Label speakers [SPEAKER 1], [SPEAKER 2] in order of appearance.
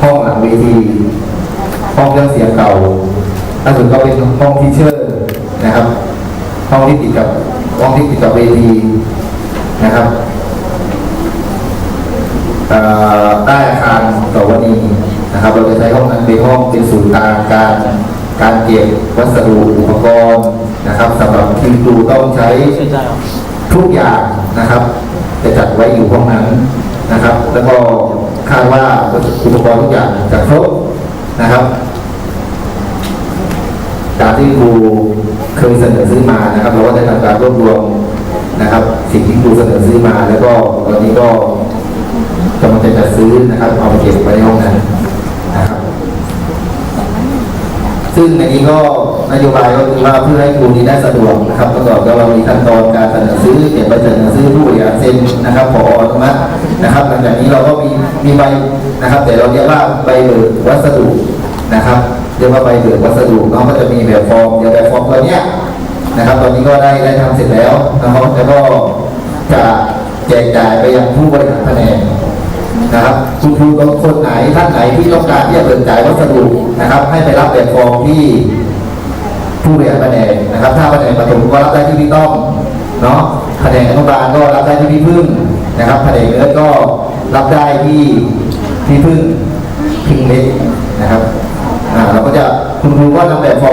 [SPEAKER 1] ห้องหลังเวทีห้องเครื่องเสียงเก่าล่าสุดก็เป็นห้องทีเชอร์นะครับ ห้องที่ติดกับห้องที่ติดกับเวทีนะครับใต้อาคารสวนี้นะครับ เราจะใช้ห้องนั้นเป็นห้องเป็นศูนย์กลางการการเก็บวัสดุอุปกรณ์นะครับสำหรับที่ครูต้องใช้ทุกอย่างนะครับ จะจัดไว้อยู่ห้องนั้นนะครับ แล้วก็ คาดว่าอุปกรณ์ทุกอย่างจะครบนะครับตามที่ครูเคยเสนอซื้อมานะครับเราก็ได้ทำการรวบรวมนะครับ สิ่งที่ครูเสนอซื้อมาแล้วก็ตอนนี้ก็กำลังจะจัดซื้อนะครับเอาไปเก็บไว้ในห้องนั้นนะครับ ซึ่งในนี้ก็ นโยบายก็คือว่าเพื่อให้ครูนี้ได้สะดวกนะครับประกอบกับเรามีขั้นตอนการเสนอซื้อเก็บใบเสนอซื้อผู้บริหารเซ็นนะครับผออนุมัตินะครับหลังจากนี้เราก็มีมีใบนะครับ แต่เราเรียกว่าใบเบิกวัสดุนะครับเรียกว่าใบเบิกวัสดุเนาะก็จะมีแบบฟอร์มเดี๋ยวแบบฟอร์มตัวเนี้ยนะครับ ตอนนี้ก็ได้ได้ทำเสร็จแล้วนะครับแล้วก็จะแจกจ่ายไปยังผู้บริหารแผนกนะครับคุณครูบคนไหนท่านไหนที่ต้องการที่จะเบิกจ่ายวัสดุนะครับ ให้ไปรับแบบฟอร์มที่ ผู้เรียนปรแผนกนะครับ ถ้าแดงประถมก็รับได้ที่พี่ต้อมเนาะแผนกอนุบาลก็รับได้ที่พี่พึ่งนะครับแผนกเนื้อก็รับได้ที่พี่พึ่งพิงเล็กนะครับอ่าเราก็จะคุณครูก็นำแบบฟอร์ม